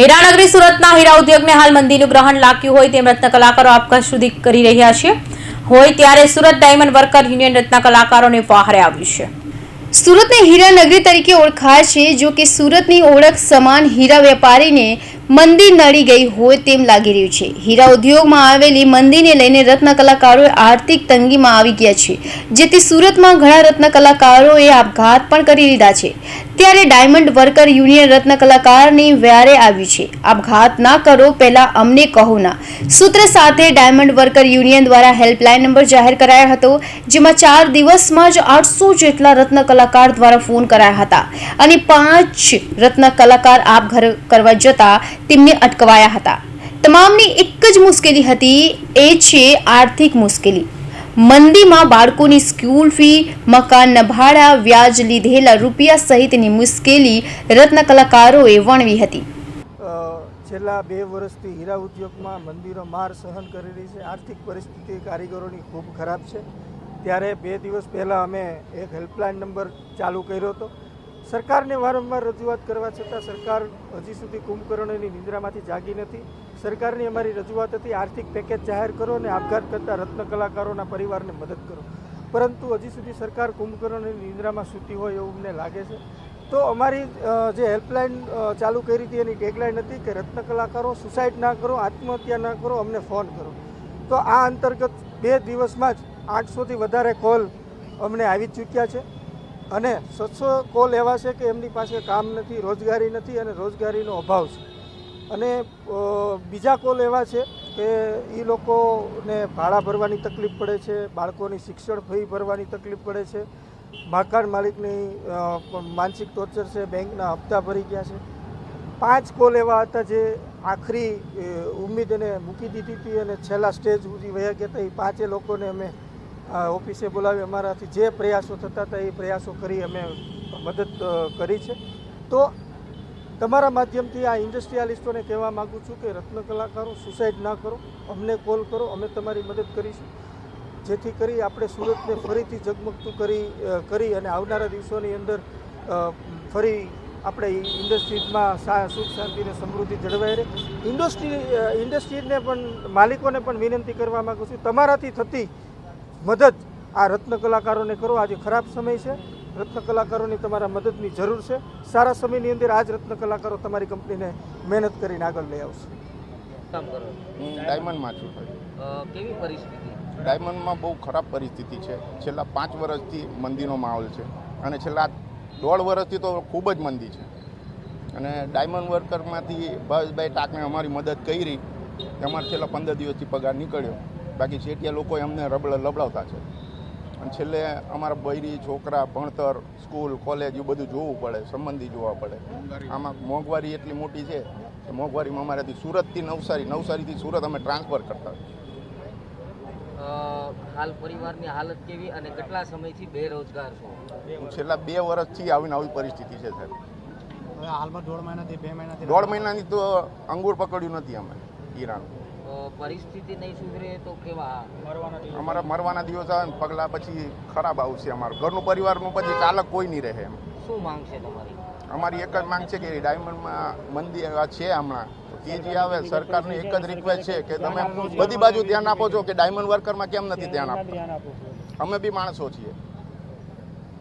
હીરાનગરી સુરતના હીરા ઉદ્યોગને હાલ મંદીનું ગ્રહણ લાગ્યું હોય તેમ રત્ન કલાકારો આપઘાત સુધી કરી રહ્યા છે. હોય ત્યારે સુરત ડાયમંડ વર્કર યુનિયન રત્ન કલાકારોને વહારે આવ્યું છે. સુરતને હીરા નગરી તરીકે ઓળખાય છે, જો કે સુરતની ઓળખ સમાન હીરા વેપારીને મંદી નડી ગઈ હોય તેમ લાગી રહ્યું છે. હીરા ઉદ્યોગમાં આવેલી મંદીને લઈને રત્ન કલાકારો આર્થિક તંગીમાં આવી ગયા છે. જેથી સુરતમાં ઘણા રત્ન કલાકારોએ આપઘાત પણ કરી લીધા છે. ત્યારે ડાયમંડ વર્કર યુનિયન રત્ન કલાકારની વ્યારે આવ્યું છે. આપઘાત ના કરો પહેલા અમને કહો ના. સૂત્ર સાથે ડાયમંડ વર્કર યુનિયન દ્વારા હેલ્પલાઇન નંબર જાહેર કરાયો હતો, જેમાં ચાર દિવસમાં જ આઠસો જેટલા રત્ન કલાકાર દ્વારા ફોન કરાયા હતા. અને પાંચ રત્ન કલાકાર આપઘર કરવા જતા તેમને અટકવાયા હતા. તમામની એક જ મુશ્કેલી હતી, એ છે આર્થિક મુશ્કેલી. મંદીમાં બાળકોની સ્કૂલ ફી મકાનના ભાડા વ્યાજ લીધેલા રૂપિયા સહિતની મુશ્કેલી રત્ન કલાકારોએ વણવી હતી. છેલ્લા બે વર્ષથી હીરા ઉદ્યોગમાં મંદિરો માર સહન કરી રહી છે. આર્થિક પરિસ્થિતિ કારીગરોની ખૂબ ખરાબ છે. ત્યારે બે દિવસ પહેલાં અમે એક હેલ્પલાઇન નંબર ચાલુ કર્યો હતો. સરકારને વારંવાર રજૂઆત કરવા છતાં સરકાર હજી સુધી કુંભકર્ણની નિંદ્રામાંથી જાગી નથી. સરકારની અમારી રજૂઆત હતી, આર્થિક પેકેજ જાહેર કરો અને આપઘાત કરતા રત્ન કલાકારોના પરિવારને મદદ કરો. પરંતુ હજી સુધી સરકાર કુંભકર્ણની નિંદ્રામાં સૂતી હોય એવું અમને લાગે છે. તો અમારી જે હેલ્પલાઇન ચાલુ કરી હતી એની ટેગલાઇન હતી કે રત્ન કલાકારો સુસાઇડ ના કરો, આત્મહત્યા ના કરો, અમને ફોન કરો. તો આ અંતર્ગત બે દિવસમાં જ આઠસોથી વધારે કોલ અમને આવી ચૂક્યા છે. અને સત્સો કોલ એવા છે કે એમની પાસે કામ નથી, રોજગારી નથી અને રોજગારીનો અભાવ છે. અને બીજા કોલ એવા છે કે એ લોકોને ભાડા ભરવાની તકલીફ પડે છે, બાળકોની શિક્ષણ ફી ભરવાની તકલીફ પડે છે, મકાન માલિકની માનસિક ટોર્ચર છે, બેંકના હપ્તા ભરી ગયા છે. પાંચ કોલ એવા હતા જે આખરી ઉમ્મીદ મૂકી દીધી હતી અને છેલ્લા સ્ટેજ સુધી વયા ગયા હતા. એ પાંચે લોકોને અમે ઓફિસે બોલાવી અમારાથી જે પ્રયાસો થતા હતા એ પ્રયાસો કરી અમે મદદ કરી છે. તો તમારા માધ્યમથી આ ઇન્ડસ્ટ્રીયાલિસ્ટોને કહેવા માગું છું કે રત્ન કલાકારો સુસાઇડ ના કરો, અમને કોલ કરો, અમે તમારી મદદ કરીશું. જેથી કરી આપણે સુરતને ફરીથી ઝગમગતું કરી કરી અને આવનારા દિવસોની અંદર ફરી આપણે ઇન્ડસ્ટ્રીઝમાં સુખ શાંતિ અને સમૃદ્ધિ જળવાઈ રહે. ઇન્ડસ્ટ્રી ઇન્ડસ્ટ્રીને પણ માલિકોને પણ વિનંતી કરવા માગું છું. તમારાથી થતી મદદ આ રત્ન કલાકારોને કરો. આજે ખરાબ સમય છે. રત્ન કલાકારોની તમારા મદદની જરૂર છે. સારા સમયની અંદર આ જ રત્ન કલાકારો તમારી કંપનીને મહેનત કરીને આગળ લઈ આવશે. કામ કરો. હું ડાયમંડમાં છું અ, કેવી પરિસ્થિતિ? ડાયમંડમાં બહુ ખરાબ પરિસ્થિતિ છે. છેલ્લા પાંચ વર્ષથી મંદીનો માહોલ છે. અને છેલ્લા દોઢ વર્ષથી તો ખૂબ જ મંદી છે. અને ડાયમંડ વર્કરમાંથી ભાવેશભાઈ ટાકને અમારી મદદ કરી. અમારે છેલ્લા પંદર દિવસથી પગાર નીકળ્યો. બાકી શેઠિયા લોકો અમને રબડ લબડાવતા છે. અને છેલ્લે અમારા બૈરી છોકરા ભણતર સ્કૂલ કોલેજ એ બધું જોવું પડે સંબંધી જોવા પડે. આમાં મોંઘવારી એટલી મોટી છે કે મોંઘવારીમાં અમારાથી સુરતથી નવસારી નવસારીથી સુરત અમે ટ્રાન્સફર કરતા. હાલ પરિવારની હાલત કેવી અને કેટલા સમયથી બેરોજગાર છો? હું છેલ્લા બે વર્ષથી આવીને આવી પરિસ્થિતિ છે સાહેબ. હવે હાલમાં દોઢ મહિનાથી બે મહિનાથી દોઢ મહિનાની તો અંગુર પકડ્યું નથી અમે ઈરાન. પરિસ્થિતિ નહીં સુધરે તો કેવા અમારા મરવાના દિવસ આવે ને પગલા પછી ખરાબ આવશે અમારું. ઘરનું પરિવારનું પછી ચાલક કોઈ નહીં રહે એમ. શું માંગ છે તમારી? અમારી એક જ માંગ છે કે ડાયમંડમાં મંદિર છે હમણાં. તો જે આવે સરકારની એક જ રિક્વેસ્ટ છે કે તમે બધી બાજુ ધ્યાન આપો છો કે ડાયમંડ વર્કરમાં કેમ નથી ધ્યાન આપતા? અમે બી માણસો છીએ.